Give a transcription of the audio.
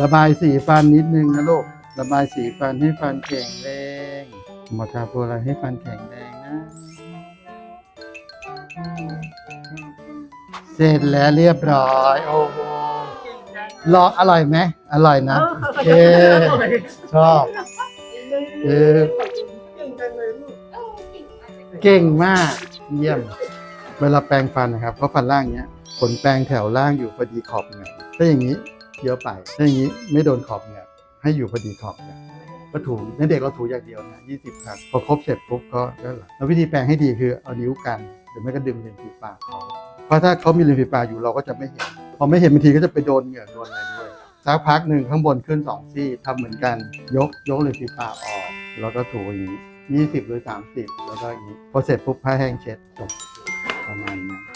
ระบายสีฟันนิดนึงนะลูก ระบายสีฟันให้ฟันแข็งแรงหมอทาโพอะไรให้ฟันแข็งแรงนะ เสร็จแล้วเรียบร้อย โอ้โหรออร่อยไหมอร่อยนะโอเคชอบเออเก่งมาก เยี่ยม เวลาแปรงฟันนะครับ เพราะฟันล่างเนี้ยขนแปรงแถวล่างอยู่พอดีขอบเหงือกถ้าอย่างนี้ เยอะไปถ้าอย่างนี้ไม่โดนขอบเหงือกให้อยู่พอดีขอบเหงือกก็ถูในเด็กเราถูอย่างเดียวนะ20ครั้งพอครบเสร็จปุ๊บก็ก็หลับแล้ววิธีแปรงให้ดีคือเอานิ้วกันหรือไม่ก็ดึงริมฝีปากเขาเพราะถ้าเขามีริมฝีปากอยู่เราก็จะไม่เห็นพอไม่เห็นบางทีก็จะไปโดนเหงือโดนอะไรด้วยสักพักหนึ่งข้างบนขึ้นสองซี่ทำเหมือนกันยกยกริมฝีปากออกแล้วก็ถูอย่างนี้20หรือ30แล้วก็อย่างนี้พอเสร็จปุ๊บผ้าแห้งเช็ดจบประมาณนี้